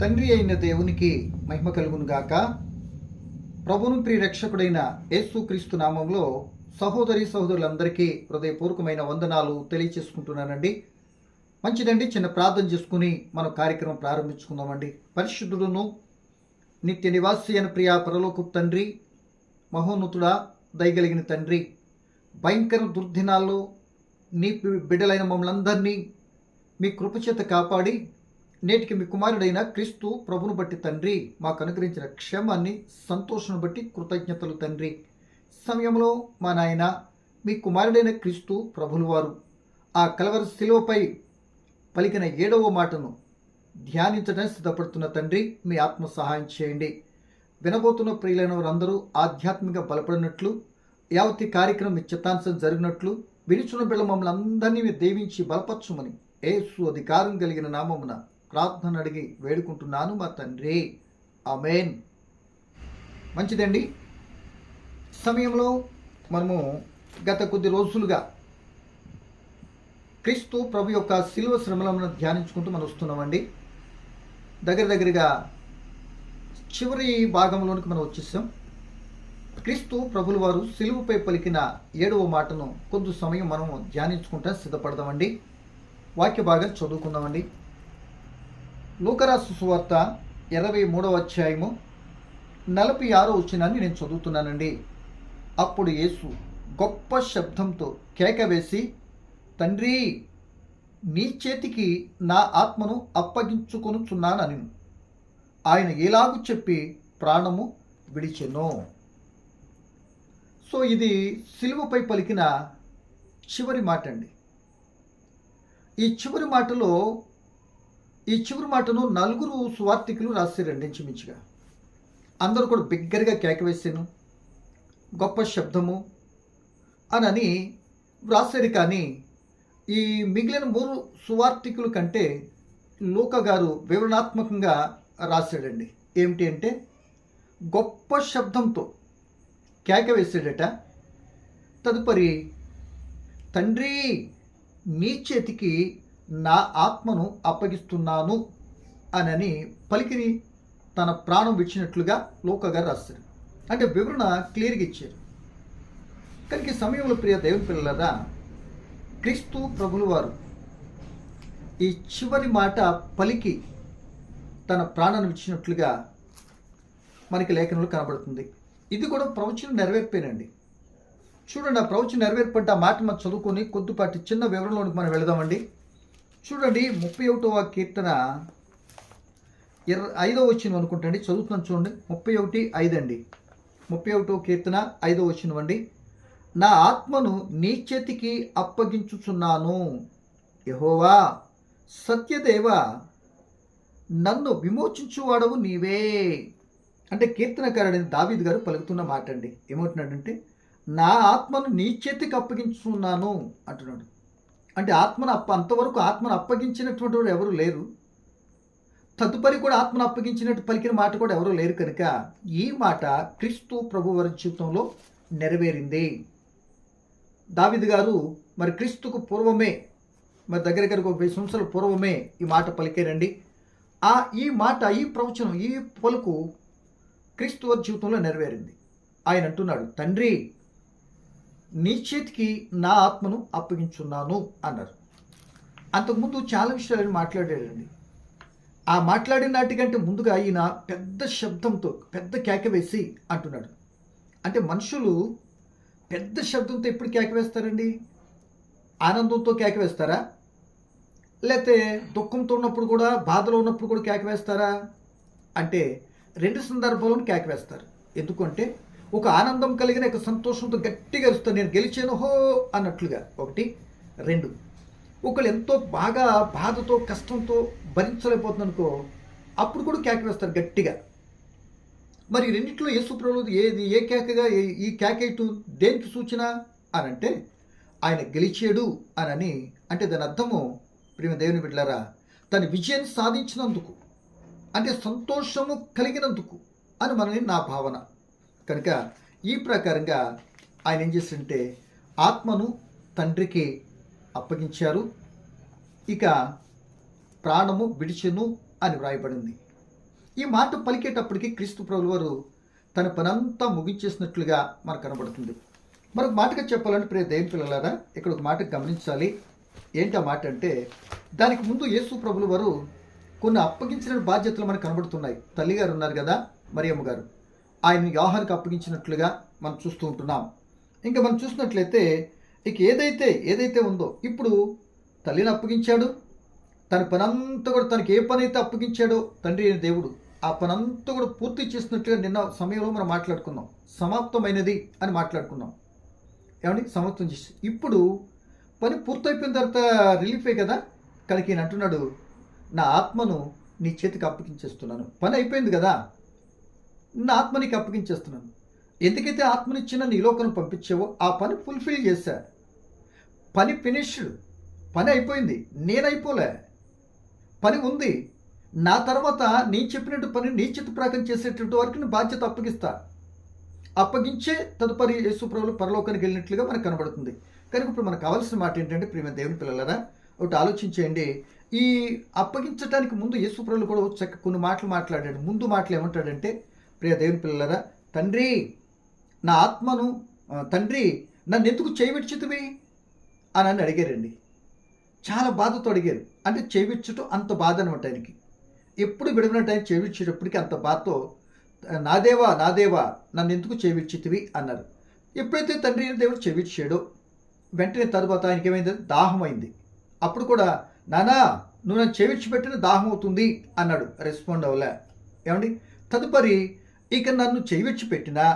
తండ్రి అయిన దేవునికి మహిమ కలుగును గాక. ప్రభును ప్రియరక్షకుడైన యేసుక్రీస్తు నామంలో సహోదరి సహోదరులందరికీ హృదయపూర్వకమైన వందనాలు తెలియచేసుకుంటున్నానండి. మంచిదండి చిన్న ప్రార్థన చేసుకుని మనం కార్యక్రమం ప్రారంభించుకుందామండి. పరిశుద్ధుడును నిత్య నివాసి అయిన ప్రియా పరలోకు తండ్రి మహోన్నతుడా దయగలిగిన తండ్రి భయంకర దుర్దినాల్లో నీ బిడ్డలైన మమ్మల్ని అందరినీ మీ కృపచేత కాపాడి నేటికి మీ కుమారుడైన క్రీస్తు ప్రభును బట్టి తండ్రి మాకు అనుగ్రహించిన క్షేమాన్ని సంతోషం బట్టి కృతజ్ఞతలు తండ్రి. సమయంలో మా నాయన మీ కుమారుడైన క్రీస్తు ప్రభులు వారు ఆ కలవర శిలువపై పలికిన ఏడవ మాటను ధ్యానించడానికి సిద్ధపడుతున్న తండ్రి మీ ఆత్మ సహాయం చేయండి. వినబోతున్న ప్రియులైన వారందరూ ఆధ్యాత్మిక బలపడినట్లు యావతి కార్యక్రమం చిత్తాంశం జరిగినట్లు వినిచున్న బిళ్ళ మమ్మల్ని అందరినీ దేవించి దీవించి బలపరచుమని ఏసు అధికారం కలిగిన నామమున ప్రార్థన అడిగి వేడుకుంటున్నాను మా తండ్రి. అమేన్ మంచిదండి. సమయంలో మనము గత కొద్ది రోజులుగా క్రీస్తు ప్రభు యొక్క శిలువ శ్రమలను ధ్యానించుకుంటూ మనం వస్తున్నామండి. దగ్గర దగ్గరగా చివరి భాగంలోనికి మనం వచ్చేసాం. క్రీస్తు ప్రభులు వారు సిలువుపై పలికిన ఏడవ మాటను కొద్ది సమయం మనం ధ్యానించుకుంటా సిద్ధపడదామండి. వాక్య భాగం చదువుకుందామండి. లూకరాసు సువార్త ఇరవై మూడవ అధ్యాయము నలభై ఆరో వచ్చినాన్ని నేను చదువుతున్నానండి. అప్పుడు యేసు గొప్ప శబ్దంతో కేక వేసి తండ్రి నీ చేతికి నా ఆత్మను అప్పగించుకొనుచున్నానని ఆయన ఎలాగూ చెప్పి ప్రాణము విడిచెను? సో ఇది సిలువపై పలికిన చివరి మాట అండి ఈ చివరి మాటలో ఈ చివరి మాటను నలుగురు సువార్థికులు రాశారండి ఇంచుమించుగా అందరూ కూడా బిగ్గరగా కేక వేసాను. గొప్ప శబ్దము అనని వ్రాసారు కానీ ఈ మిగిలిన మూడు సువార్థికుల కంటే లూక గారు వివరణాత్మకంగా రాశాడండి. ఏమిటి అంటే గొప్ప శబ్దంతో కేక వేసాడట. తదుపరి తండ్రి నీ చేతికి నా ఆత్మను అప్పగిస్తున్నాను అనని పలికిని తన ప్రాణం విడిచినట్లుగా లోకగారు రాశారు. అంటే వివరణ క్లియర్గా ఇచ్చారు. కనుక సమయంలో ప్రియ దేవుని పిల్లలరా క్రీస్తు ప్రభులు వారు ఈ చివరి మాట పలికి తన ప్రాణాన్ని ఇచ్చినట్లుగా మనకి లేఖనంలో కనబడుతుంది. ఇది కూడా ప్రవచనం నెరవేర్పేనండి. చూడండి ఆ ప్రవచనం నెరవేర్పంటే ఆ మాట మనం చదువుకొని కొద్దిపాటి చిన్న వివరణలోనికి మనం వెళదామండి. చూడండి ముప్పై ఒకటవ కీర్తన ఇర ఐదో వచ్చిన అనుకుంటండి చదువుతున్నాను చూడండి ముప్పై ఒకటి ఐదు అండి ముప్పై ఒకటో కీర్తన ఐదో వచ్చినవండి నా ఆత్మను నీ చేతికి అప్పగించుచున్నాను. యహోవా సత్యదేవ నన్ను విమోచించువాడవు నీవే. అంటే కీర్తనకారుడైన దావీద్ గారు పలుకుతున్న మాట అండి ఏమంటున్నాడంటే నా ఆత్మను నీ చేతికి అప్పగించున్నాను అంటున్నాడు. అంటే ఆత్మను అప్ప అంతవరకు ఆత్మను అప్పగించినటువంటి వాడు ఎవరు లేరు. తదుపరి కూడా ఆత్మను అప్పగించినట్టు పలికిన మాట కూడా ఎవరు లేరు కనుక ఈ మాట క్రీస్తు ప్రభు వారి జీవితంలో నెరవేరింది. దావిద్ గారు మరి క్రీస్తుకు పూర్వమే మరి దగ్గర దగ్గరకు ఒక వెయ్యి సంవత్సరాల పూర్వమే ఈ మాట పలికేరండి. ఆ ఈ మాట ఈ ప్రవచనం ఈ పలుకు క్రీస్తు వారి జీవితంలో నెరవేరింది. ఆయన అంటున్నాడు తండ్రి నీ చేతికి నా ఆత్మను అప్పగించున్నాను అన్నారు. అంతకుముందు చాలా విషయాలు మాట్లాడాడండి. ఆ మాట్లాడిన నాటికంటే ముందుగా ఈయన పెద్ద శబ్దంతో పెద్ద కేక వేసి అంటున్నాడు. అంటే మనుషులు పెద్ద శబ్దంతో ఎప్పుడు కేక వేస్తారండి? ఆనందంతో కేక వేస్తారా? లేకపోతే దుఃఖంతో ఉన్నప్పుడు కూడా బాధలో ఉన్నప్పుడు కూడా కేక వేస్తారా? అంటే రెండు సందర్భాలను కేక వేస్తారు. ఎందుకంటే ఒక ఆనందం కలిగిన ఒక సంతోషంతో గట్టిగా అరుస్తాను నేను గెలిచాను హో అన్నట్లుగా. ఒకటి. రెండు. ఒకళ్ళు ఎంతో బాగా బాధతో కష్టంతో భరించలేకపోతుంది అనుకో అప్పుడు కూడా కేక వేస్తారు గట్టిగా. మరి రెండిట్లో ఏ ప్రభువు ఏది ఏ కేకగా ఈ ఈ కేకేటు దేనికి సూచన అని అంటే ఆయన గెలిచాడు అనని అంటే దాని అర్థము ప్రేమ దేవుని బిడ్డలారా తన విజయాన్ని సాధించినందుకు అంటే సంతోషము కలిగినందుకు అని మనని నా భావన. కనుక ఈ ప్రకారంగా ఆయన ఏం చేసింటే ఆత్మను తండ్రికి అప్పగించారు. ఇక ప్రాణము విడిచెను అని వ్రాయబడింది. ఈ మాట పలికేటప్పటికి క్రీస్తు ప్రభుల వారు తన పనంతా ముగించేసినట్లుగా మనకు కనబడుతుంది. మరొక మాటగా చెప్పాలంటే ప్రియ దేని పిల్లలారా ఇక్కడ ఒక మాట గమనించాలి. ఏంటి ఆ మాట అంటే దానికి ముందు యేసు ప్రభుల వారు కొన్ని అప్పగించిన బాధ్యతలు మనకు కనబడుతున్నాయి. తల్లిగారు ఉన్నారు కదా మరియమ్మ గారు. ఆయన యోహానికి అప్పగించినట్లుగా మనం చూస్తూ ఉంటున్నాం. ఇంకా మనం చూసినట్లయితే ఇక ఏదైతే ఏదైతే ఉందో ఇప్పుడు తల్లిని అప్పగించాడు. తన పనంతా కూడా తనకి ఏ పని అయితే అప్పగించాడో తండ్రి అయిన దేవుడు ఆ పనంతా కూడా పూర్తి చేసినట్లుగా నిన్న సమయంలో మనం మాట్లాడుకున్నాం. సమాప్తమైనది అని మాట్లాడుకున్నాం. ఏమండి? సమాప్తం చేసి. ఇప్పుడు పని పూర్తయిపోయిన తర్వాత రిలీఫే కదా? కనుక ఈయన అంటున్నాడు నా ఆత్మను నీ చేతికి అప్పగించేస్తున్నాను. పని అయిపోయింది కదా? నా ఆత్మనికి అప్పగించేస్తున్నాను. ఎందుకైతే ఆత్మనిచ్చిన నీ లోకను పంపించావో ఆ పని ఫుల్ఫిల్ చేశా పని ఫినిష్డ్ పని అయిపోయింది. నేనైపోలే. పని ఉంది. నా తర్వాత నీ చెప్పినట్టు పని నీ చిత్త ప్రకారం చేసేటటువంటి వరకు నేను బాధ్యత అప్పగిస్తా. అప్పగించే తదుపరి యేసుప్రభులు పరలోకానికి వెళ్ళినట్లుగా మనకు కనబడుతుంది. కనుక ఇప్పుడు మనకు కావాల్సిన మాట ఏంటంటే ప్రియమ దేవుని పిల్లలరా ఒకటి ఆలోచించేయండి. ఈ అప్పగించడానికి ముందు యేసుప్రభులు కూడా చక్క కొన్ని మాటలు మాట్లాడాడు. ముందు మాటలు ఏమంటాడంటే ప్రియ దేవుని పిల్లలరా తండ్రి నా ఆత్మను తండ్రి నన్ను ఎందుకు చేయవిడిచితివి? అని అని అడిగారండి. చాలా బాధతో అడిగారు. అంటే చేయించటం అంత బాధ అనమాట ఆయనకి. ఎప్పుడు విడిగినట్టు ఆయన చేయించేటప్పటికి అంత బాధతో నాదేవా నాదేవా నన్ను ఎందుకు చేయించితివి అన్నారు. ఎప్పుడైతే తండ్రి దేవుడు చేయించాడో వెంటనే తరువాత ఆయనకి ఏమైంది దాహం అయింది అప్పుడు కూడా నానా నువ్వు నన్ను చేయించి పెట్టిన దాహం అవుతుంది అన్నాడు. రెస్పాండ్ అవ్వలే. ఏమండి? తదుపరి ఇక నన్ను చేయించి పెట్టినా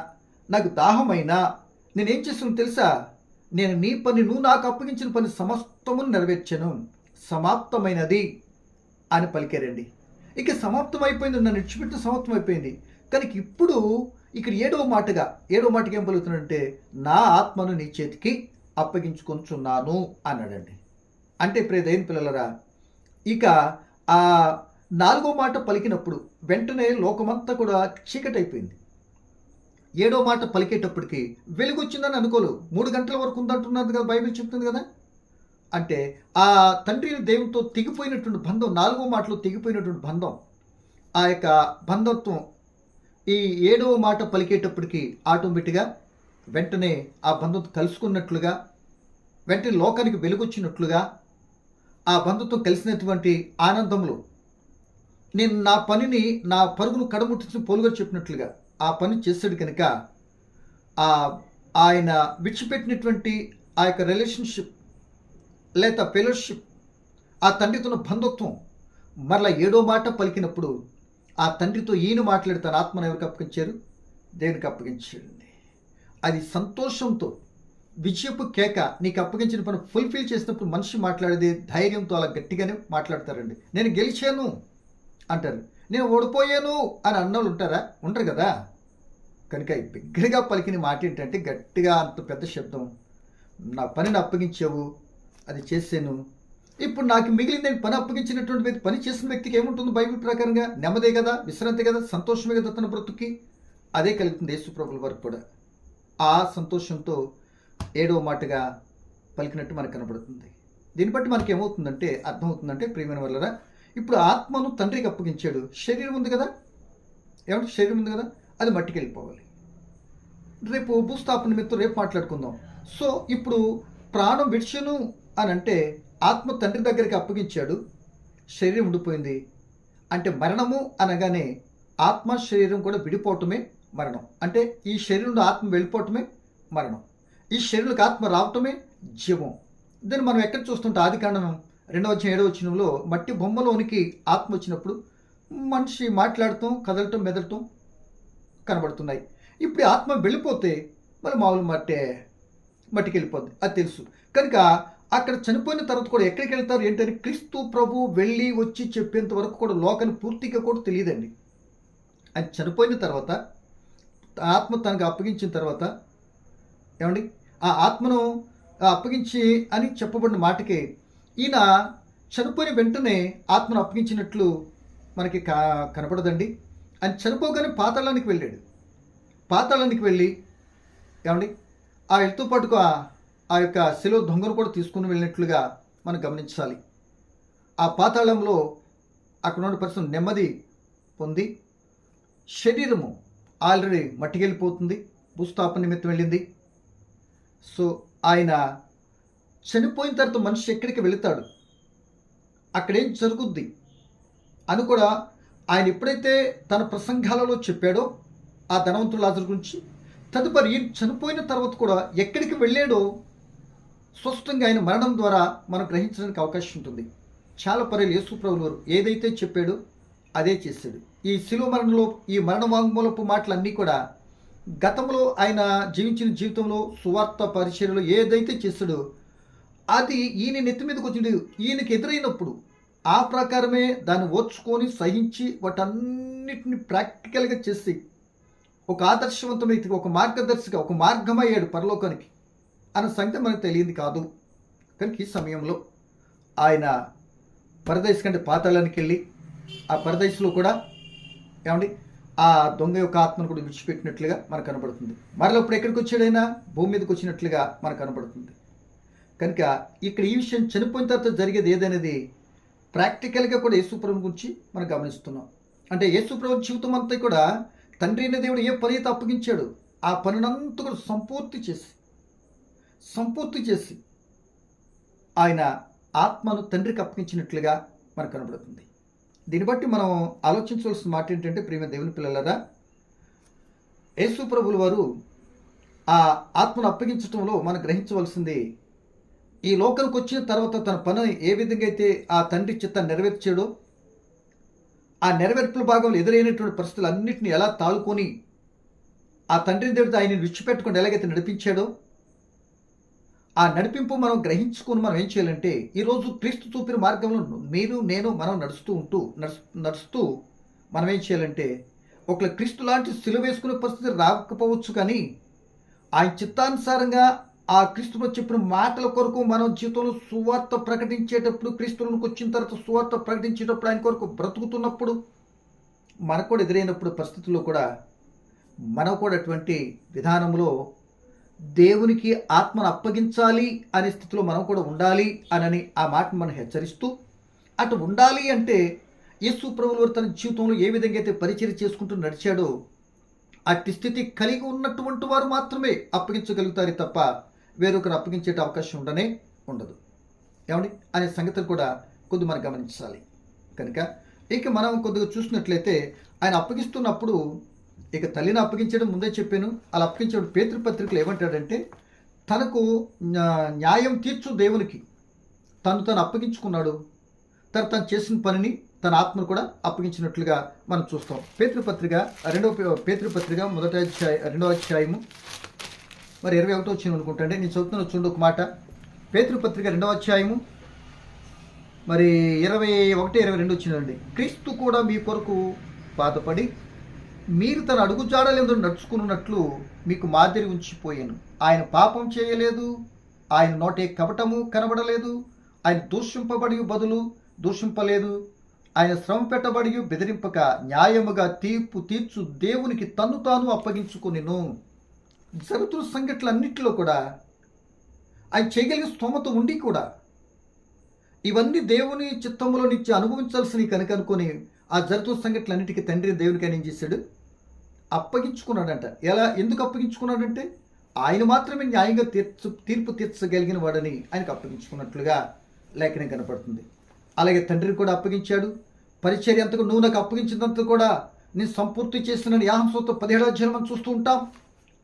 నాకు దాహమైనా నేనేం చేస్తున్నాను తెలుసా? నేను నీ పని నువ్వు నాకు అప్పగించిన పని సమస్తము నెరవేర్చాను. సమాప్తమైనది అని పలికారండి. ఇక సమాప్తం అయిపోయింది నన్ను విడిచిపెట్టిన సమాప్తం అయిపోయింది కానీ ఇప్పుడు ఇక్కడ ఏడవ మాటగా ఏడవ మాటగా ఏం పలుకుతున్నాడంటే నా ఆత్మను నీ చేతికి అప్పగించుకొంచున్నాను అన్నాడండి. అంటే ప్రియ దైన పిల్లలరా ఇక ఆ నాలుగో మాట పలికినప్పుడు వెంటనే లోకమంతా కూడా చీకటైపోయింది. ఏడో మాట పలికేటప్పటికి వెలుగొచ్చిందని అనుకోలు మూడు గంటల వరకు ఉందంటున్నది కదా బైబిల్ చెప్తుంది కదా? అంటే ఆ తండ్రి దేవునితో తెగిపోయినటువంటి బంధం నాలుగో మాటలో తెగిపోయినటువంటి బంధం ఆ యొక్క బంధత్వం ఈ ఏడవ మాట పలికేటప్పటికి ఆటోమేటిక్గా వెంటనే ఆ బంధం కలుసుకున్నట్లుగా వెంటనే లోకానికి వెలుగొచ్చినట్లుగా ఆ బంధుతో కలిసినటువంటి ఆనందంలో నేను నా పనిని నా పరుగును కడముట్టించి పోలుగా చెప్పినట్లుగా ఆ పని చేశాడు కనుక ఆ ఆయన విడిచిపెట్టినటువంటి ఆ యొక్క రిలేషన్షిప్ లేదా ఫెలోషిప్ ఆ తండ్రితో ఉన్న బంధుత్వం మరలా ఏడో మాట పలికినప్పుడు ఆ తండ్రితో ఈయన మాట్లాడి తన ఆత్మను ఎవరికి అప్పగించారు? దేవునికి అప్పగించాడండి? అది సంతోషంతో విజయపు కేక నీకు అప్పగించిన పని ఫుల్ఫిల్ చేసినప్పుడు మనిషి మాట్లాడేది ధైర్యంతో అలా గట్టిగానే మాట్లాడతారండి. నేను గెలిచాను. అంటారు. నేను ఓడిపోయాను అని అన్నోళ్ళు ఉంటారా? ఉండరు కదా? కనుక బిగ్గరగా పలికిన మాట ఏంటంటే గట్టిగా అంత పెద్ద శబ్దం. నా పనిని అప్పగించావు అది చేశాను. ఇప్పుడు నాకు మిగిలింది పని అప్పగించినటువంటి వ్యక్తి పని చేసిన వ్యక్తికి ఏముంటుంది బైబిల్ ప్రకారంగా? నెమ్మదే కదా? విశ్రాంతి కదా? సంతోషమే కదా తన బ్రతుకి అదే కలుగుతుంది యేసుప్రభుల వరకు కూడా. ఆ సంతోషంతో ఏడవ మాటగా పలికినట్టు మనకు కనబడుతుంది. దీన్ని బట్టి మనకి ఏమవుతుందంటే అర్థమవుతుందంటే ప్రియమైన వల్లరా ఇప్పుడు ఆత్మను తండ్రికి అప్పగించాడు. శరీరం ఉంది కదా? ఏమంటే శరీరం ఉంది కదా? అది మట్టికి వెళ్ళిపోవాలి. రేపు భూస్థాపన నిమిత్తం రేపు మాట్లాడుకుందాం. సో ఇప్పుడు ప్రాణం విడిచను అని అంటే ఆత్మ తండ్రి దగ్గరికి అప్పగించాడు. శరీరం ఉండిపోయింది. అంటే మరణము అనగానే ఆత్మ శరీరం కూడా విడిపోవటమే మరణం. అంటే ఈ శరీరంలో ఆత్మ వెళ్ళిపోవటమే మరణం. ఈ శరీరంలోకి ఆత్మ రావటమే జీవం. దీన్ని మనం ఎక్కడ చూస్తుంటే ఆది కారణం రెండవ వచ్చిన ఏడవ వచ్చినంలో మట్టి బొమ్మలోనికి ఆత్మ వచ్చినప్పుడు మనిషి మాట్లాడటం కదలటం మెదలటం కనబడుతున్నాయి. ఇప్పుడు ఆత్మ వెళ్ళిపోతే మరి మామూలు మట్టే మట్టికి వెళ్ళిపోద్ది అది తెలుసు. కనుక అక్కడ చనిపోయిన తర్వాత కూడా ఎక్కడికి వెళ్తారు? ఏంటని క్రీస్తు ప్రభు వెళ్ళి వచ్చి చెప్పేంత వరకు కూడా లోకాన్ని పూర్తిగా కూడా తెలియదండి. అది చనిపోయిన తర్వాత ఆత్మ తనకు అప్పగించిన తర్వాత ఏమండి? ఆ ఆత్మను అప్పగించి అని చెప్పబడిన మాటకి ఈయన చనిపోయిన వెంటనే ఆత్మను అప్పగించినట్లు మనకి కా కనపడదండి. ఆయన చనిపోగానే పాతాళానికి వెళ్ళాడు. పాతాళానికి వెళ్ళి ఏమండి? ఆ వెళ్తూ పాటుకు ఆ- ఆ యొక్క శిలువ దొంగను కూడా తీసుకుని వెళ్ళినట్లుగా మనం గమనించాలి. ఆ పాతాళంలో అక్కడ ఉన్న పరిస్థితి నెమ్మది పొంది శరీరము ఆల్రెడీ మట్టికెళ్ళిపోతుంది. భూస్థాపన నిమిత్తం వెళ్ళింది. సో ఆయన చనిపోయిన తర్వాత మనిషి ఎక్కడికి వెళుతాడు? అక్కడేం జరుగుద్ది? అని కూడా ఆయన ఎప్పుడైతే తన ప్రసంగాలలో చెప్పాడో ఆ ధనవంతుడు లాజర్ గురించి తదుపరి ఈయన చనిపోయిన తర్వాత కూడా ఎక్కడికి వెళ్ళాడో స్పష్టంగా ఆయన మరణం ద్వారా మనం గ్రహించడానికి అవకాశం ఉంటుంది. చాలా పర్యాలు యేసుప్రభులు వారు ఏదైతే చెప్పాడో అదే చేశాడు. ఈ శిలువ మరణంలో ఈ మరణ వాంగ్మూలపు మాటలన్నీ కూడా గతంలో ఆయన జీవించిన జీవితంలో సువార్త పరిచర్యలో ఏదైతే చేశాడో అది ఈయన నెత్తి మీదకి వచ్చింది. ఈయనకి ఎదురైనప్పుడు ఆ ప్రకారమే దాన్ని ఓర్చుకొని సహించి వాటన్నిటిని ప్రాక్టికల్గా చేసి ఒక ఆదర్శవంతమైన వ్యక్తిగా ఒక మార్గదర్శిగా ఒక మార్గమయ్యాడు పరలోకానికి అన్న సంగతి మనకు తెలియంది కాదు. కనుక ఈ సమయంలో ఆయన పరదేశ్ కంటే పాతాళానికి వెళ్ళి ఆ పరదేశంలో కూడా ఏమండి? ఆ దొంగ యొక్క ఆత్మను కూడా విడిచిపెట్టినట్లుగా మనకు కనబడుతుంది. మరలో ఇప్పుడు ఎక్కడికి వచ్చాడైనా? భూమి మీదకి వచ్చినట్లుగా మనకు కనబడుతుంది. కనుక ఇక్కడ ఈ విషయం చనిపోయిన తర్వాత జరిగేది ఏదనేది ప్రాక్టికల్గా కూడా యేసుప్రభు గురించి మనం గమనిస్తున్నాం. అంటే యేసుప్రభు జీవితం అంతా కూడా తండ్రి అయిన దేవుడు ఏ పని అయితే అప్పగించాడు ఆ పనినంతా కూడా సంపూర్తి చేసి సంపూర్తి చేసి ఆయన ఆత్మను తండ్రికి అప్పగించినట్లుగా మనకు కనబడుతుంది. దీన్ని బట్టి మనం ఆలోచించవలసిన మాట ఏంటంటే ప్రేమ దేవుని పిల్లలరా యేసుప్రభుల వారు ఆ ఆత్మను అప్పగించడంలో మనం గ్రహించవలసింది ఈ లోకానికి వచ్చిన తర్వాత తన పనిని ఏ విధంగా అయితే ఆ తండ్రి చిత్తాన్ని నెరవేర్చాడో ఆ నెరవేర్పుల భాగంలో ఎదురైనటువంటి పరిస్థితులు అన్నింటినీ ఎలా తాలుకొని ఆ తండ్రిని దగ్గర ఆయన విడిచిపెట్టకుండా ఎలాగైతే నడిపించాడో ఆ నడిపింపు మనం గ్రహించుకొని మనం ఏం చేయాలంటే ఈరోజు క్రీస్తు చూపిన మార్గంలో మీరు నేను మనం నడుస్తూ ఉంటూ నడుస్తూ నడుస్తూ మనం ఏం చేయాలంటే ఒక క్రీస్తు లాంటి సిలువ వేసుకునే పరిస్థితి రాకపోవచ్చు కానీ ఆయన చిత్తానుసారంగా ఆ క్రీస్తులో చెప్పిన మాటల కొరకు మనం జీవితంలో సువార్త ప్రకటించేటప్పుడు క్రీస్తులకు వచ్చిన తర్వాత సువార్త ప్రకటించేటప్పుడు ఆయన కొరకు బ్రతుకుతున్నప్పుడు మనకు కూడా ఎదురైనప్పుడు పరిస్థితుల్లో కూడా మనం కూడా అటువంటి విధానంలో దేవునికి ఆత్మను అప్పగించాలి అనే స్థితిలో మనం కూడా ఉండాలి అనని ఆ మాటను మనం హెచ్చరిస్తూ అటు ఉండాలి అంటే యేసు ప్రభులు తన జీవితంలో ఏ విధంగా అయితే పరిచయం చేసుకుంటూ నడిచాడో అట్టి స్థితి కలిగి ఉన్నటువంటి వారు మాత్రమే అప్పగించగలుగుతారు తప్ప వేరొకరు అప్పగించే అవకాశం ఉండనే ఉండదు. ఏమండి? అనే సంగతులు కూడా కొద్ది మనం గమనించాలి. కనుక ఇక మనం కొద్దిగా చూసినట్లయితే ఆయన అప్పగిస్తున్నప్పుడు ఇక తల్లిని అప్పగించడం ముందే చెప్పాను. అలా అప్పగించడం పేతృపత్రికలు ఏమంటాడంటే తనకు న్యాయం తీర్చు దేవునికి తను తను అప్పగించుకున్నాడు. తను తను చేసిన పనిని తన ఆత్మను కూడా అప్పగించినట్లుగా మనం చూస్తాం. పేతృపత్రిక రెండవ పేతృపత్రిక మొదట అధ్యాయ రెండవ అధ్యాయము మరి ఇరవై ఒకటో వచ్చింది అనుకుంటాండి నేను చదువుతున్న చూడండి ఒక మాట. పేతృపత్రిక రెండవ అధ్యాయము మరి ఇరవై ఒకటి ఇరవై రెండు వచ్చిందండి. క్రీస్తు కూడా మీ కొరకు బాధపడి మీరు తన అడుగుజాడలేదు నడుచుకున్నట్లు మీకు మాదిరి ఉంచిపోయాను. ఆయన పాపం చేయలేదు ఆయన నోటే కపటము కనబడలేదు ఆయన దూషింపబడి బదులు దూషింపలేదు ఆయన శ్రమ పెట్టబడి బెదిరింపక న్యాయముగా తీర్పు తీర్చు దేవునికి తన్ను తాను అప్పగించుకునిను. జరుగుతున్న సంఘటనలన్నింటిలో కూడా ఆయన చేయగలిగే స్తోమత ఉండి కూడా ఇవన్నీ దేవుని చిత్తంలో నిత్య అనుభవించాల్సినవి కనుక అనుకొని ఆ జరుగుతున్న సంఘటనలన్నిటికీ తండ్రి దేవునికి ఆయన ఏం చేశాడు. అప్పగించుకున్నాడంట. ఎలా? ఎందుకు అప్పగించుకున్నాడంటే ఆయన మాత్రమే న్యాయంగా తీర్చు తీర్పు తీర్చగలిగిన వాడని ఆయనకు అప్పగించుకున్నట్లుగా లేఖనం కనపడుతుంది. అలాగే తండ్రిని కూడా అప్పగించాడు. పరిచర్య అంతకు నువ్వు నాకు అప్పగించినంత కూడా నేను సంపూర్తి చేసిన యాహంసంతో పదిహేడో అధ్యాయం మనం చూస్తూ ఉంటాం.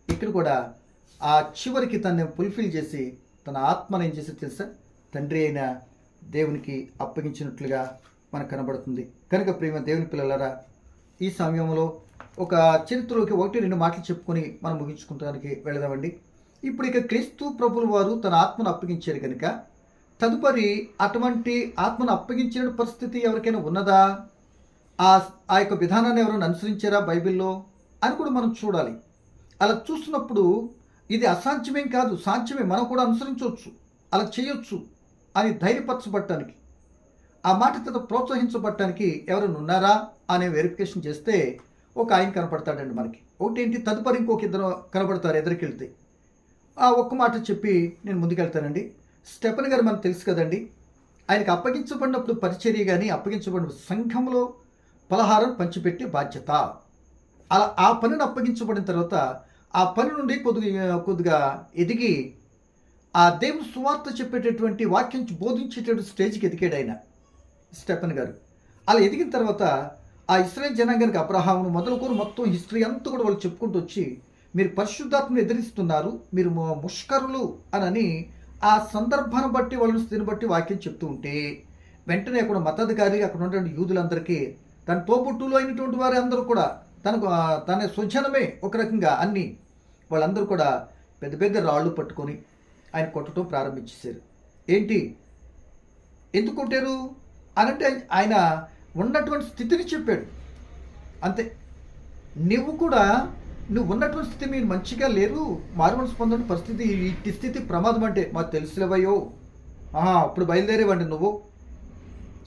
ఇక్కడ కూడా ఆ చివరికి తనని ఫుల్ఫిల్ చేసి తన ఆత్మను ఏం చేసి తెలుసా? తండ్రి అయిన దేవునికి అప్పగించినట్లుగా మనకు కనబడుతుంది. కనుక ప్రేమ దేవుని పిల్లలరా ఈ సమయంలో ఒక చరిత్రలోకి ఒకటి రెండు మాటలు చెప్పుకొని మనం ముగించుకుంటానికి వెళదామండి. ఇప్పుడు ఇక క్రీస్తు ప్రభుల వారు తన ఆత్మను అప్పగించారు కనుక తదుపరి అటువంటి ఆత్మను అప్పగించిన పరిస్థితి ఎవరికైనా ఉన్నదా? ఆ ఆ యొక్క విధానాన్ని ఎవరైనా అనుసరించారా బైబిల్లో? అని కూడా మనం చూడాలి. అలా చూస్తున్నప్పుడు ఇది అసాధ్యమేం కాదు సాధ్యమే మనం కూడా అనుసరించవచ్చు అలా చేయొచ్చు అని ధైర్యపరచబట్టడానికి ఆ మాట చేత ప్రోత్సహించబట్టడానికి ఎవరైనా ఉన్నారా అనే వెరిఫికేషన్ చేస్తే ఒక ఆయన కనపడతాడండి మనకి. ఒకటి ఏంటి తదుపరి ఇంకొక ఇద్దరు కనపడతారు ఎదురుకెళ్తే. ఆ ఒక్క మాట చెప్పి నేను ముందుకెళ్తానండి. స్టెఫన్ గారు మనకు తెలుసు కదండి ఆయనకు అప్పగించబడినప్పుడు పరిచర్య కానీ అప్పగించబడిన సంఘంలో పలహారం పంచిపెట్టే బాధ్యత. అలా ఆ పనిని అప్పగించబడిన తర్వాత ఆ పని నుండి కొద్దిగా కొద్దిగా ఎదిగి ఆ దేవుని సువార్త చెప్పేటటువంటి వాక్యం బోధించేటటువంటి స్టేజ్కి ఎదిగాడు ఆయన స్టెఫన్ గారు. అలా ఎదిగిన తర్వాత ఆ ఇస్రాయల్ జనాంగానికి అబ్రహామును మొదలుకొని మొత్తం హిస్టరీ అంతా కూడా వాళ్ళు చెప్పుకుంటూ వచ్చి మీరు పరిశుద్ధాత్మను ఎదిరిస్తున్నారు మీరు ముష్కరులు అనని ఆ సందర్భాన్ని బట్టి వాళ్ళని స్థితిని బట్టి వాక్యం చెప్తూ ఉంటే వెంటనే అక్కడ మతాధికారి అక్కడ ఉన్నటువంటి యూదులందరికీ తన తోబుట్టులో అయినటువంటి వారి అందరూ కూడా తనకు తన స్వజనమే ఒక రకంగా అన్ని వాళ్ళందరూ కూడా పెద్ద పెద్ద రాళ్ళు పట్టుకొని ఆయన కొట్టడం ప్రారంభించేశారు. ఏంటి? ఎందుకు కొట్టారు? అనంటే ఆయన ఉన్నటువంటి స్థితిని చెప్పాడు. అంతే. నువ్వు కూడా నువ్వు ఉన్నటువంటి స్థితి మీరు మంచిగా లేరు మారుమనసు పొందని పరిస్థితి ఇట్టి స్థితి ప్రమాదం అంటే మాకు తెలుసులేవయ్యో. ఆహా అప్పుడు బయలుదేరేవండి నువ్వు.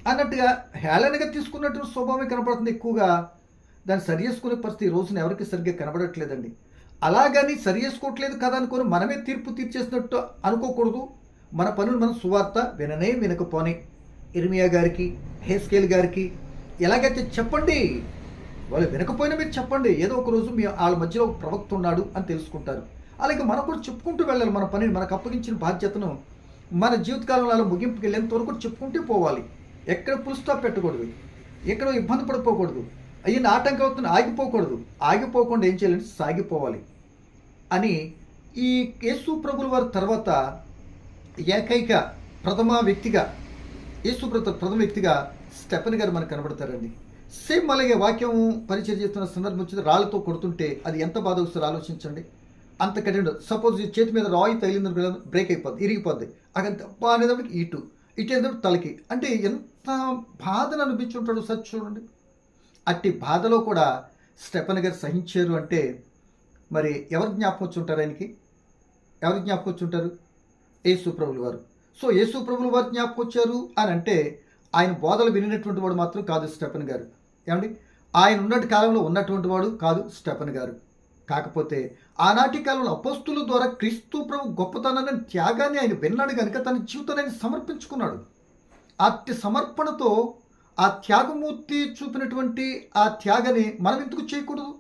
అన్నట్టుగా హేళనగా తీసుకున్నటువంటి స్వభావమే కనపడుతుంది ఎక్కువగా. దాన్ని సరి చేసుకునే పరిస్థితి ఈ రోజున ఎవరికి సరిగ్గా కనబడట్లేదండి. అలాగని సరి చేసుకోవట్లేదు కదా అనుకుని మనమే తీర్పు తీర్చేసినట్టు అనుకోకూడదు. మన పనులు మన సువార్త విననే వినకపోని. ఇర్మియా గారికి హేస్కేల్ గారికి ఎలాగైతే చెప్పండి వాళ్ళు వినకపోయినా మీరు చెప్పండి. ఏదో ఒక రోజు మీ వాళ్ళ మధ్యలో ఒక ప్రవక్త ఉన్నాడు అని తెలుసుకుంటారు. అలాగే మనం కూడా చెప్పుకుంటూ వెళ్ళాలి మన పనిని మనకు అప్పగించిన బాధ్యతను. మన జీవితకాలంలో అలా ముగింపుకి వెళ్ళేంత వరకు చెప్పుకుంటూ పోవాలి. ఎక్కడ ఫుల్ స్టాప్ పెట్టకూడదు. ఎక్కడ ఇబ్బంది పడిపోకూడదు. అయ్యి ఆటంకం అవుతుంది ఆగిపోకూడదు. ఆగిపోకుండా ఏం చేయాలంటే సాగిపోవాలి. అని ఈ యేసు ప్రభుల వారి తర్వాత ఏకైక ప్రథమ వ్యక్తిగా యేసు ప్రథమ వ్యక్తిగా స్టెఫన్ గారు మనకు కనబడతారండి. సేమ్ అలాగే వాక్యం పరిచయం చేస్తున్న సందర్భం వచ్చింది రాళ్ళతో కొడుతుంటే అది ఎంత బాధ వస్తుందో ఆలోచించండి. అంత కఠిన సపోజ్ చేతి మీద రాయి తగిలింది బ్రేక్ అయిపోద్ది ఇరిగిపోద్ది. అకంత అనేటప్పటికి ఇటు ఇటు అనేటప్పుడు తలకి. అంటే ఎంత బాధను అనిపించుంటాడు సచ్ చూడండి. అట్టి బాధలో కూడా స్టెఫన్ గారు సహించారు అంటే మరి ఎవరు జ్ఞాపకం వచ్చుంటారు ఆయనకి? ఎవరు జ్ఞాపకం వచ్చుంటారు యేసు ప్రభులు వారు. సో యేసు ప్రభులు వారు జ్ఞాపకం వచ్చారు అని అంటే ఆయన బోధలు వినినటువంటి వాడు మాత్రం కాదు స్టెఫన్ గారు. ఏమండి? ఆయన ఉన్నటి కాలంలో ఉన్నటువంటి వాడు కాదు స్టెఫన్ గారు. కాకపోతే ఆనాటి కాలంలో అపస్తుల ద్వారా క్రీస్తు ప్రభు గొప్పతనాన్ని త్యాగాన్ని ఆయన విన్నాడు కనుక తన జీవితాన్ని ఆయన సమర్పించుకున్నాడు. అట్టి సమర్పణతో ఆ త్యాగమూర్తి చూపినటువంటి ఆ త్యాగాన్ని మనం ఎందుకు చేయకూడదు?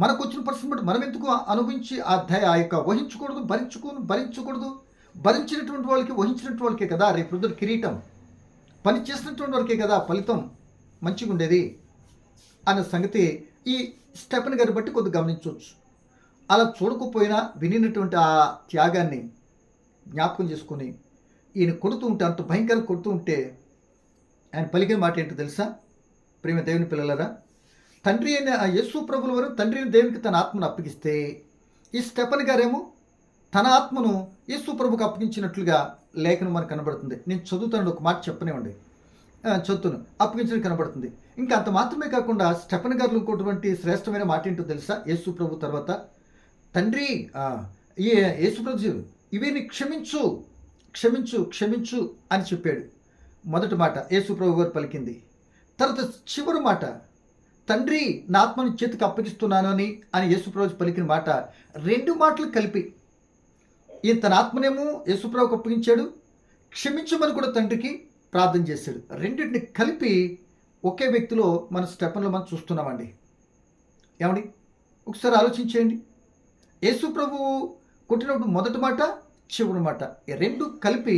మనకు వచ్చిన పరిస్థితి బట్టి మనం ఎందుకు అనుభవించి ఆ దయ ఆ యొక్క వహించకూడదు భరించుకోను భరించకూడదు? భరించినటువంటి వాళ్ళకి వహించినటువంటి వాళ్ళకే కదా రేపు రుద్రుడు కిరీటం. పని చేసినటువంటి వాళ్ళకే కదా ఫలితం మంచిగా ఉండేది అన్న సంగతి ఈ స్టెఫన్ గారి బట్టి కొద్దిగా గమనించవచ్చు. అలా చూడకపోయినా వినినటువంటి ఆ త్యాగాన్ని జ్ఞాపకం చేసుకొని ఈయన కొడుతూ ఉంటే అంత భయంకరంగా కొడుతూ ఉంటే ఆయన పలికిన మాట ఏంటో తెలుసా? ప్రేమ దేవుని పిల్లలరా తండ్రి అయిన ఆ యేసు ప్రభుల వారు తండ్రిని దేవునికి తన ఆత్మను అప్పగిస్తే ఈ స్టెఫన్ గారేమో తన ఆత్మను యేసు ప్రభుకు అప్పగించినట్లుగా లేఖనం మనకు కనబడుతుంది. నేను చదువుతాను ఒక మాట చెప్పనివ్వండి. ఆ, చదువుతాను. అప్పగించడం కనబడుతుంది. ఇంకా అంత మాత్రమే కాకుండా స్టెఫన్ గారు ఇంకోటువంటి శ్రేష్టమైన మాట ఏంటో తెలుసా? యేసు ప్రభు తర్వాత తండ్రి ఈ యేసు ప్రభు ఇవిని క్షమించు క్షమించు క్షమించు అని చెప్పాడు. మొదటి మాట యేసు ప్రభు గారు పలికింది. తర్వాత చివరి మాట తండ్రి నా ఆత్మను చేతికి అప్పగిస్తున్నాను అని అని యేసుప్రభు పలికిన మాట రెండు మాటలు కలిపి ఈయన తన ఆత్మనేమో యేసుప్రభుకు అప్పగించాడు క్షమించమని కూడా తండ్రికి ప్రార్థన చేశాడు. రెండింటిని కలిపి ఒకే వ్యక్తిలో మన స్టెపన్లో మనం చూస్తున్నామండి. ఏమండి? ఒకసారి ఆలోచించేయండి. యేసుప్రభు కొట్టినప్పుడు మొదటి మాట చివరి మాట ఈ రెండు కలిపి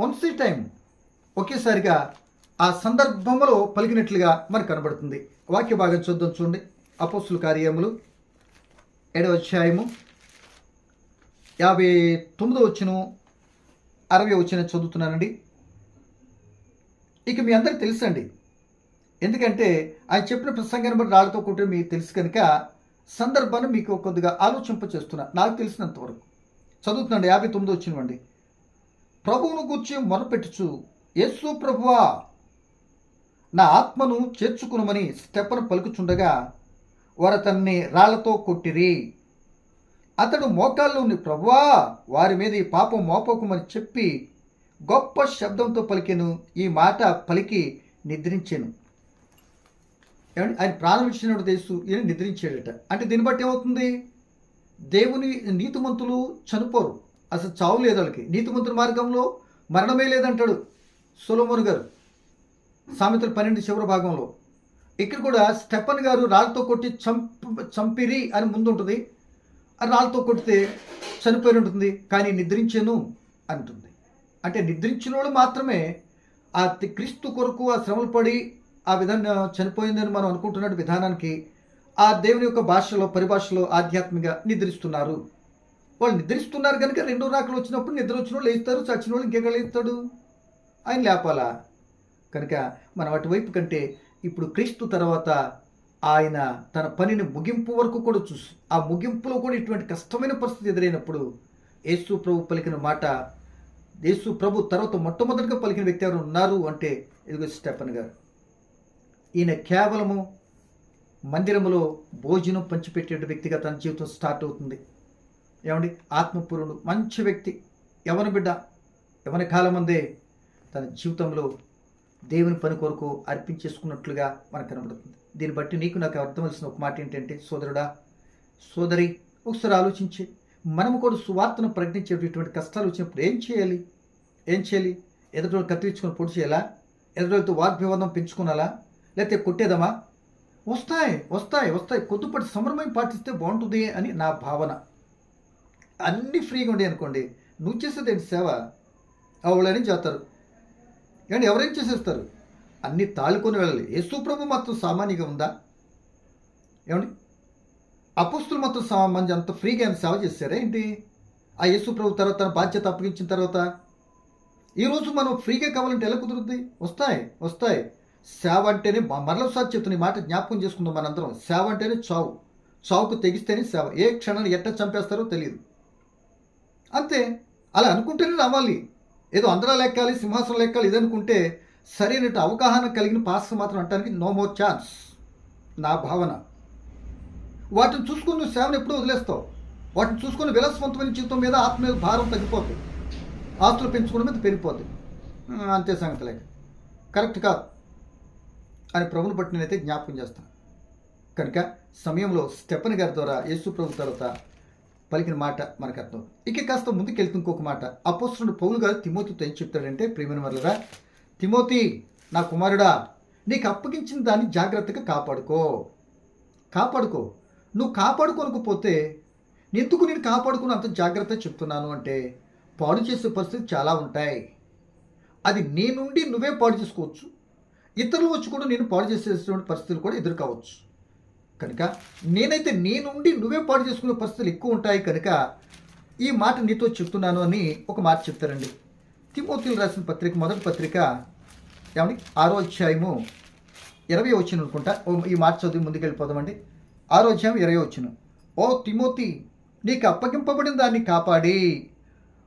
వన్స్ ఈ టైం ఒకేసారిగా ఆ సందర్భంలో పలికినట్లుగా మనకు కనబడుతుంది. వాక్య భాగం చూద్దాం చూడండి. అపోస్తుల కార్యములు ఏడవ అధ్యాయము యాభై తొమ్మిదో వచ్చిన అరవై వచ్చిన చదువుతున్నానండి. ఇక మీ అందరికి తెలుసండి. ఎందుకంటే ఆయన చెప్పిన ప్రసంగాన్ని బట్టి రాళ్ళతో కొట్టి మీకు తెలుసు కనుక సందర్భాన్ని మీకు కొద్దిగా ఆలోచింప చేస్తున్నా. నాకు తెలిసినంతవరకు చదువుతున్నాండి యాభై తొమ్మిది వచ్చినవండి ప్రభువును గూర్చి మొరపెట్టుచు యేసు ప్రభువా నా ఆత్మను చేర్చుకునమని స్టెప్పను పలుకుచుండగా వారు అతన్ని రాళ్ళతో కొట్టిరి. అతడు మోకాళ్ళుని ప్రభువా వారి మీద ఈ పాపం మోపకుమని చెప్పి గొప్ప శబ్దంతో పలికెను. ఈ మాట పలికి నిద్రించాను. ఆయన ప్రాణం ఇచ్చినట్టు తెలుసు ఈయన నిద్రించాడట. అంటే దీన్ని బట్టి ఏమవుతుంది? దేవుని నీతిమంతులు చనిపోరు. అసలు చావు లేదు వాళ్ళకి. నీతిమంతుల మార్గంలో మరణమే లేదంటాడు సొలోమోన్ గారు. సామెతలు పన్నెండు చివరి భాగంలో. ఇక్కడ కూడా స్టెఫన్ గారు రాళ్ళతో కొట్టి చంప చంపిరి అని ముందు ఉంటుంది ఆ రాళ్ళతో కొడితే చనిపోయి ఉంటుంది కానీ నిద్రించెను అంటుంది. అంటే నిద్రించిన వాళ్ళు మాత్రమే ఆ క్రీస్తు కొరకు ఆ శ్రమలు పడి ఆ విధంగా చనిపోయిందని మనం అనుకుంటున్న విధానానికి ఆ దేవుని యొక్క భాషలో పరిభాషలో ఆధ్యాత్మిక నిద్రిస్తున్నారు. వాళ్ళు నిద్రిస్తున్నారు కనుక రెండో రాకలు వచ్చినప్పుడు నిద్ర వచ్చిన వాళ్ళు లేస్తారు చచ్చిన వాళ్ళు ఇంకెక్కడ లేస్తాడు? ఆయన లేపాలా? కనుక మనం అటువైపు కంటే ఇప్పుడు క్రీస్తు తర్వాత ఆయన తన పనిని ముగింపు వరకు కూడా చూసి ఆ ముగింపులో కూడా ఇటువంటి కష్టమైన పరిస్థితి ఎదురైనప్పుడు యేసు ప్రభు పలికిన మాట యేసు ప్రభు తర్వాత మొట్టమొదటిగా పలికిన వ్యక్తి ఎవరు ఉన్నారు అంటే ఇదిగో స్టెఫన్ గారు. ఈయన కేవలము మందిరములో భోజనం పంచిపెట్టే వ్యక్తిగా తన జీవితం స్టార్ట్ అవుతుంది. ఏమండి? ఆత్మపూర్ణుడు మంచి వ్యక్తి. ఎవరి బిడ్డ? ఎవరి కాలం అందే తన జీవితంలో దేవుని పని కొరకు అర్పించేసుకున్నట్లుగా మనకు కనబడుతుంది. దీన్ని బట్టి నీకు నాకు అర్థమవలసిన ఒక మాట ఏంటంటే సోదరుడా సోదరి ఒకసారి ఆలోచించి. మనము కూడా సువార్తను ప్రకటించేటటువంటి కష్టాలు వచ్చినప్పుడు ఏం చేయాలి? ఏం చేయాలి? ఎదుటి కత్తిరించుకొని పొడి చేయాలా? ఎదుటితో వాగ్వివాదం పెంచుకునాలా? లేకపోతే కొట్టేదమా? వస్తాయి వస్తాయి వస్తాయి. కొద్దిపాటి సమరమై పాటిస్తే బాగుంటుంది అని నా భావన. అన్నీ ఫ్రీగా ఉండే అనుకోండి నువ్వు చేసేది ఏంటి సేవ అవళని చేస్తారు. కానీ ఎవరేం చేసేస్తారు? అన్ని తాళుకొని వెళ్ళాలి. యేసుప్రభు మొత్తం మాత్రం సామాన్యంగా ఉందా? ఏమండి? అపుస్తులు మాత్రం సామాన్య అంత ఫ్రీగా ఆయన సేవ చేశారా ఏంటి? ఆ యేసుప్రభు తర్వాత తన బాధ్యత అప్పగించిన తర్వాత? ఈరోజు మనం ఫ్రీగా కావాలంటే ఎలా కుదురుద్ది? వస్తాయి వస్తాయి. సేవ అంటేనే మరలోసారి చెప్తున్న ఈ మాట జ్ఞాపకం చేసుకుందాం మనందరం. సేవ అంటేనే చావు. చావుకు తెగిస్తేనే సేవ. ఏ క్షణాన్ని ఎట్ట చంపేస్తారో తెలియదు అంతే. అలా అనుకుంటేనే రావాలి. ఏదో అందరా లెక్కాలి సింహాసనం లెక్కాలి ఇదనుకుంటే సరైన అవగాహన కలిగిన పాస్టర్ మాత్రం అంటానికి నో మోర్ ఛాన్స్ నా భావన. వాటిని చూసుకుని నువ్వు సేవను ఎప్పుడూ వదిలేస్తావు. వాటిని చూసుకుని విలాసవంతమైన జీవితం మీద ఆత్మ మీద భారం తగ్గిపోతుంది ఆస్తులు పెంచుకోవడం మీద పెరిగిపోతుంది అంతే సంగతి లేక కరెక్ట్ కాదు. అని ప్రభుని బట్టి నేనైతే జ్ఞాపకం చేస్తాను. కనుక సమయంలో స్టెఫన్ గారి ద్వారా యేసు ప్రభు తర్వాత పలికిన మాట మనకు అర్థం ఇక కాస్త ముందుకెళ్తూ ఇంకొక మాట. అపోస్తుడు పౌలు గారు తిమోతితో ఏం చెప్తాడంటే ప్రేమిన వల్లరా తిమోతి నా కుమారుడా నీకు అప్పగించిన దాన్ని జాగ్రత్తగా కాపాడుకో. కాపాడుకో. నువ్వు కాపాడుకోనకపోతే ఎందుకు నేను కాపాడుకుని అంత జాగ్రత్త చెప్తున్నాను అంటే పాడు చేసే పరిస్థితి చాలా ఉంటాయి. అది నీ నుండి నువ్వే పాడు చేసుకోవచ్చు. ఇతరులు వచ్చి కూడా నేను పాడు చేసేటువంటి పరిస్థితులు కూడా ఎదురు కావచ్చు కనుక నేనైతే నీ నుండి నువ్వే పాడు చేసుకునే పరిస్థితులు ఎక్కువ ఉంటాయి కనుక ఈ మాట నీతో చెప్తున్నాను అని ఒక మాట చెప్తారండి. తిమోతిలు రాసిన పత్రిక మొదటి పత్రిక ఏమండి? ఆరో అధ్యాయము ఇరవై వచ్చిన అనుకుంటా. ఓ ఈ మాట చదివి ముందుకెళ్ళిపోదామండి ఆరో అధ్యాయం ఇరవై వచ్చిన ఓ తిమోతి నీకు అప్పగింపబడిన దాన్ని కాపాడి.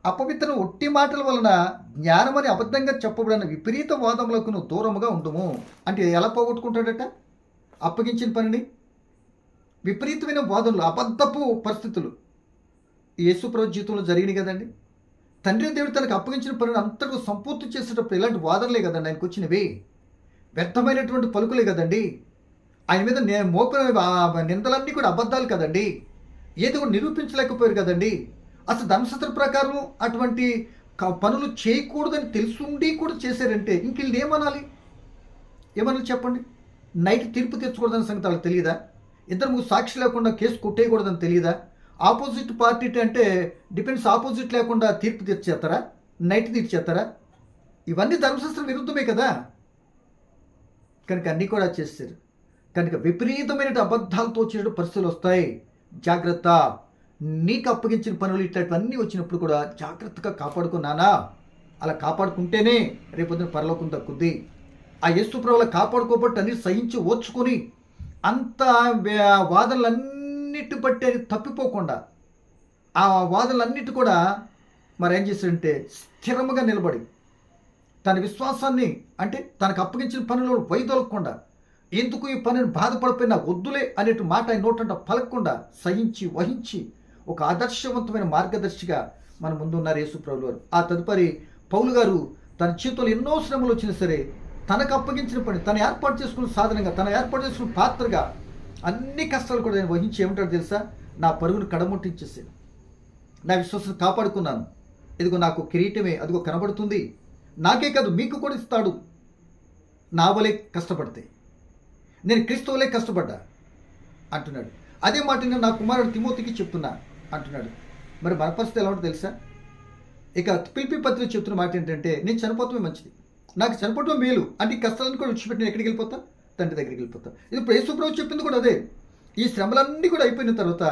అపవిత్ర ఒట్టి మాటల వలన జ్ఞానమని అబద్ధంగా చెప్పబడిన విపరీత వాదములకు నువ్వు దూరముగా ఉండుము. అంటే ఎలా పోగొట్టుకుంటాడట? అప్పగించిన పనిని? విపరీతమైన వాదనలు అబద్ధపు పరిస్థితులు. యేసుప్రభు జీవితంలో జరిగినాయి కదండి. తండ్రి దేవుడు తనకు అప్పగించిన పనులు అంతకు సంపూర్తి చేసేటప్పుడు ఇలాంటి వాదనలే కదండి ఆయనకు వచ్చినవి. వ్యర్థమైనటువంటి పలుకులే కదండి. ఆయన మీద నే మోపిన నిందలన్నీ కూడా అబద్ధాలు కదండి. ఏది కూడా నిరూపించలేకపోయారు కదండి. అసలు ధర్మశాస్త్ర ప్రకారం అటువంటి పనులు చేయకూడదని తెలుసుండి కూడా చేశారంటే ఇంక వీళ్ళు ఏమనాలి? ఏమనాలి చెప్పండి? నైట్ తీర్పు తెచ్చుకూడదని సంగతి వాళ్ళకి తెలియదా? ఇద్దరు ముగ్గురు సాక్షి లేకుండా కేసు కొట్టేయకూడదని తెలియదా ఆపోజిట్ పార్టీ అంటే డిపెండ్స్ ఆపోజిట్ లేకుండా తీర్పు తీర్చేస్తారా? నైట్ తీర్చేస్తారా? ఇవన్నీ ధర్మశాస్త్రం విరుద్ధమే కదా. కనుక అన్నీ కూడా చేస్తారు. కనుక విపరీతమైన అబద్ధాలతో వచ్చిన పరిస్థితులు వస్తాయి. జాగ్రత్త. నీకు అప్పగించిన పనులు ఇట్లాంటివన్నీ వచ్చినప్పుడు కూడా జాగ్రత్తగా కాపాడుకున్నానా అలా కాపాడుకుంటేనే రేపొద్దున పరలోకం దక్కుద్ది. ఆ యేసు ప్రభుల కాపాడుకోబట్టి అన్ని సహించి ఓర్చుకొని అంత వాదనలన్నిటి బట్టి అది తప్పిపోకుండా ఆ వాదనలన్నిటి కూడా మరి ఏం చేశాడంటే స్థిరముగా నిలబడి తన విశ్వాసాన్ని అంటే తనకు అప్పగించిన పనిలో వైదొలగకుండా ఎందుకు ఈ పనిని బాధపడిపోయినా వద్దులే అనేటి మాట ఆయన నోటంట పలకకుండా సహించి వహించి ఒక ఆదర్శవంతమైన మార్గదర్శిగా మన ముందున్నారు యేసుప్రభులు గారు. ఆ తదుపరి పౌలు గారు తన చేతులు ఎన్నో శ్రమలు వచ్చినా సరే తనకు అప్పగించిన పని తను ఏర్పాటు చేసుకున్న సాధనంగా తను ఏర్పాటు చేసుకున్న పాత్రగా అన్ని కష్టాలు కూడా నేను వహించి ఏమిటో తెలుసా? నా పరుగును కడముట్టించేసాను నా విశ్వాసం కాపాడుకున్నాను. ఇదిగో నాకు కిరీటమే అదిగో కనబడుతుంది. నాకే కాదు మీకు కూడా ఇస్తాడు. నా వలే కష్టపడితే. నేను క్రీస్తువులే కష్టపడ్డా? అంటున్నాడు. అదే మాట నేను నా కుమారుడు తిమోతికి చెప్తున్నా అంటున్నాడు. మరి మన పరిస్థితి ఎలా ఉంటుందో తెలుసా? ఇక పిలిపి పత్రిక చెప్తున్న మాట ఏంటంటే నేను చనిపోవటమే మంచిది. నాకు చనిపోవటం మేలు. అంటే ఈ కష్టాలను కూడా విడిచిపెట్టి ఎక్కడికి వెళ్ళిపోతా? తండ్రి దగ్గరికి వెళ్ళిపోతా. ఇది ఇప్పుడు యేసుప్రభు చెప్పింది కూడా అదే. ఈ శ్రమలన్నీ కూడా అయిపోయిన తర్వాత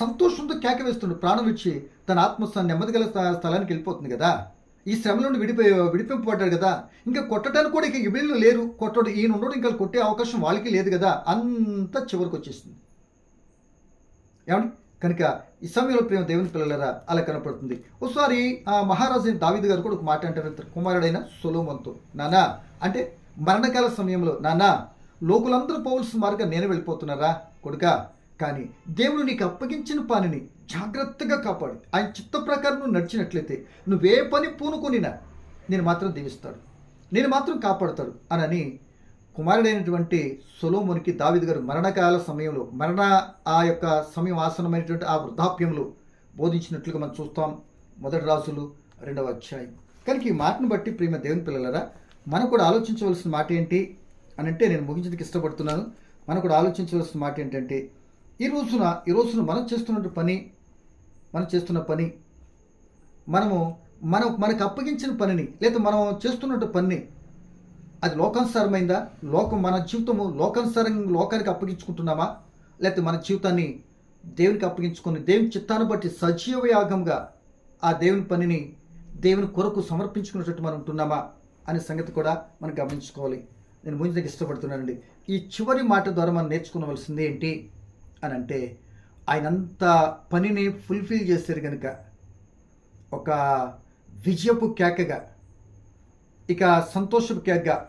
సంతోషంతో కేక వేస్తుండు. ప్రాణం ఇచ్చి తన ఆత్మస్థానం నెమ్మదిగల స్థలానికి వెళ్ళిపోతుంది కదా. ఈ శ్రమ నుండి విడిపోయి విడిపింపబడ్డాడు కదా. ఇంకా కొట్టడానికి కూడా ఇక వీళ్ళు లేరు. కొట్టడు. ఈయన ఉండడం ఇంకా కొట్టే అవకాశం వాళ్ళకి లేదు కదా. అంతా చివరికి వచ్చేసింది. ఏమండి? కనుక ఈ సమయంలో ప్రేమ దేవుని పిల్లలరా అలా కనపడుతుంది. ఒకసారి ఆ మహారాజు దావిద్ గారు కూడా ఒక మాట అంటారు. కుమారుడైన సులోమంతో నానా అంటే మరణకాల సమయంలో నానా లోకులందరూ పోవలసిన మార్గం నేను వెళ్ళిపోతున్నారా కొడుక? కానీ దేవుడు నీకు అప్పగించిన పనిని జాగ్రత్తగా కాపాడు. ఆయన చిత్త ప్రకారం నువ్వు నడిచినట్లయితే నువ్వే పని పూనుకొనినా నేను మాత్రం దీవిస్తాడు. నేను మాత్రం కాపాడుతాడు అనని కుమారుడైనటువంటి సొలోమునికి దావిద్ గారు మరణకాల సమయంలో మరణ ఆ యొక్క సమయం ఆసనమైనటువంటి ఆ వృద్ధాప్యంలో బోధించినట్లుగా మనం చూస్తాం. మొదటి రాజులు రెండవ అధ్యాయం. కనుక ఈ మాటను బట్టి ప్రేమ దేవుని పిల్లలరా మనం కూడా ఆలోచించవలసిన మాట ఏంటి అని అంటే నేను ముగించడానికి ఇష్టపడుతున్నాను. మనం కూడా ఆలోచించవలసిన మాట ఏంటంటే ఈ రోజున ఈ రోజున మనం చేస్తున్న పని మనం చేస్తున్న పని మనము మనం మనకు అప్పగించిన పనిని లేదా మనం చేస్తున్నట్టు పనిని అది లోకానుసారమైందా? లోకం మన జీవితము లోకానుసారం లోకానికి అప్పగించుకుంటున్నామా? లేకపోతే మన జీవితాన్ని దేవునికి అప్పగించుకొని దేవుని చిత్తాన్ని బట్టి సజీవ యాగంగా ఆ దేవుని పనిని దేవుని కొరకు సమర్పించుకున్నట్టు మనం ఉంటున్నామా అనే సంగతి కూడా మనం గమనించుకోవాలి. నేను ముందుకు ఇష్టపడుతున్నానండి. ఈ చివరి మాట ద్వారా మనం నేర్చుకోవలసింది ఏంటి అని అంటే ఆయన అంత పనిని ఫుల్ఫిల్ చేశారు కనుక ఒక విజయపు కేకగా ఇక సంతోషపు కేకగా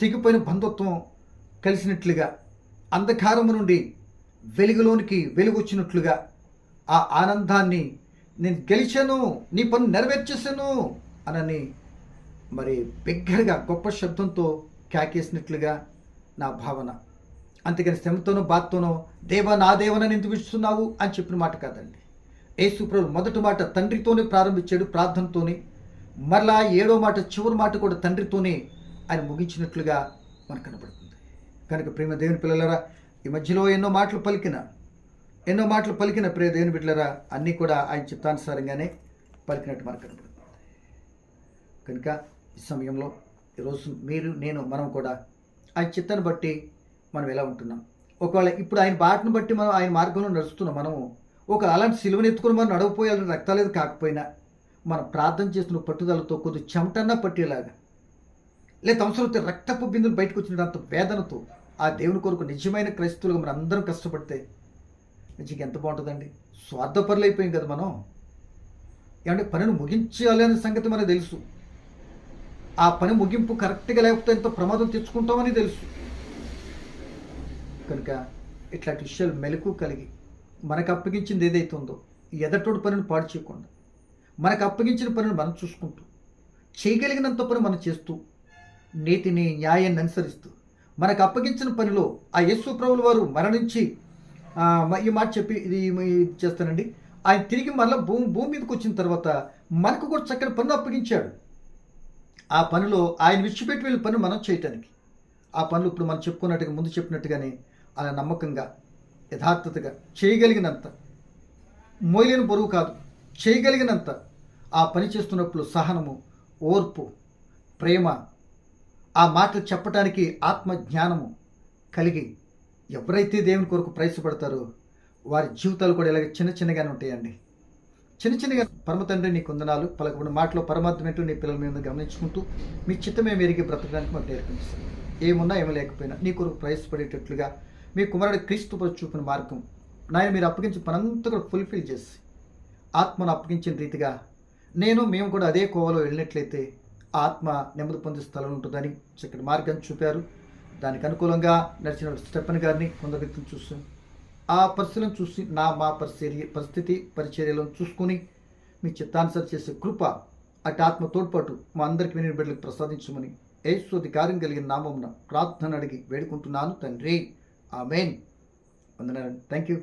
తెగిపోయిన బంధుత్వం కలిసినట్లుగా అంధకారము నుండి వెలుగులోనికి వెలుగొచ్చినట్లుగా ఆ ఆనందాన్ని నేను గెలిచాను నీ పని నెరవేర్చేశాను అనని మరి బిగ్గరగా గొప్ప శబ్దంతో క్యాకేసినట్లుగా నా భావన. అంతేకాని శ్రమతోనో బాధతోనో దేవా నా దేవనని ఎందుకు ఇస్తున్నావు అని చెప్పిన మాట కాదండి. యేసుప్రభు మొదటి మాట తండ్రితోనే ప్రారంభించాడు ప్రార్థనతోనే. మరలా ఏడో మాట చివరి మాట కూడా తండ్రితోనే ఆయన ముగించినట్లుగా మనకు కనబడుతుంది కనుక ప్రేమ దేవుని పిల్లలరా ఈ మధ్యలో ఎన్నో మాటలు పలికిన ఎన్నో మాటలు పలికిన ప్రియ దేవుని బిడ్డలరా అన్నీ కూడా ఆయన చిత్తానుసారంగానే పలికినట్టు మనకు కనబడుతుంది కనుక ఈ సమయంలో ఈరోజు మీరు నేను మనం కూడా ఆయన చిత్తాన్ని బట్టి మనం ఎలా ఉంటున్నాం? ఒకవేళ ఇప్పుడు ఆయన బాటను బట్టి మనం ఆయన మార్గంలో నడుస్తున్నాం మనము ఒక అలాంటి సిలువను ఎత్తుకుని మనం నడవపోయాలని రక్తాలేదు కాకపోయినా మనం ప్రార్థన చేస్తున్న పట్టుదలతో కొద్ది చెమటన్నా పట్టేలాగా లేదా అవసరమైతే రక్తపు బిందులు బయటకు వచ్చినంత వేదనతో. ఆ దేవుని కొరకు నిజమైన క్రైస్తవులుగా మనం అందరం కష్టపడితే నిజంగా ఎంత బాగుంటుందండి? స్వార్థపరులు కదా మనం. ఏమంటే పనిని ముగించాలి అనే సంగతి మనకు తెలుసు. ఆ పని ముగింపు కరెక్ట్గా లేకపోతే ఎంతో ప్రమాదం తెచ్చుకుంటామని తెలుసు. కనుక ఇట్లాంటి విషయాలు మెలకు కలిగి మనకు అప్పగించింది ఏదైతే ఉందో ఎదటోడు పనిని పాడు చేయకుండా మనకు అప్పగించిన పనిని మనం చూసుకుంటూ చేయగలిగినంత పని మనం చేస్తూ నీతిని న్యాయాన్ని అనుసరిస్తూ. మనకు అప్పగించిన పనిలో ఆ యేసు ప్రభుల వారు మరణించి ఈ మాట చెప్పి ఇది ఇది చేస్తానండి. ఆయన తిరిగి మళ్ళీ భూమి భూమి మీదకి వచ్చిన తర్వాత మనకు కూడా చక్కని పనులు అప్పగించాడు. ఆ పనిలో ఆయన విడిచిపెట్టి వెళ్ళిన పని మనం చేయటానికి. ఆ పనులు ఇప్పుడు మనం చెప్పుకున్నట్టుగా ముందు చెప్పినట్టుగానే అలా నమ్మకంగా యథార్థతగా చేయగలిగినంత. మోయలేని బరువు కాదు చేయగలిగినంత. ఆ పని చేస్తున్నప్పుడు సహనము ఓర్పు ప్రేమ ఆ మాటలు చెప్పటానికి ఆత్మ జ్ఞానము కలిగి ఎవరైతే దేవుని కొరకు ప్రయాసపడతారో వారి జీవితాలు కూడా ఇలాగ చిన్న చిన్నగానే ఉంటాయండి. చిన్న చిన్నగా పరమ తండ్రి నీ కొందనాలు పలకబడిన మాటలో పరమాత్మ ఏంటో నీ పిల్లల మీద గమనించుకుంటూ మీ చిత్తమే మెరిగి బ్రతకడానికి మాకు నేర్పించారు ఏమున్నా ఏమి లేకపోయినా నీ కొరకు ప్రయాసపడేటట్లుగా మీ కుమారుడు క్రీస్తు చూపిన మార్గం నాయన మీరు అప్పగించిన పనంతా కూడా ఫుల్ఫిల్ చేసి ఆత్మను అప్పగించిన రీతిగా నేను మేము కూడా అదే కోవలో వెళ్ళినట్లయితే ఆత్మ నెమ్మది పొందే స్థలం ఉంటుందని చక్కటి మార్గం చూపారు. దానికి అనుకూలంగా నడిచిన స్టెఫన్ గారిని కొందరు వ్యక్తులు ఆ పరిస్థితులను చూసి నా మా పరిచర్య పరిస్థితి పరిచర్యలను చూసుకొని మీ చిత్తానుసరి చేసే కృప అటు ఆత్మ తోడ్పాటు మా అందరికి విని బిడ్డలకు ప్రసాదించమని యేసు అధికారం కలిగిన నామమున ప్రార్థన అడిగి వేడుకుంటున్నాను తండ్రి. ఆమెన్. వందనాలు. Thank you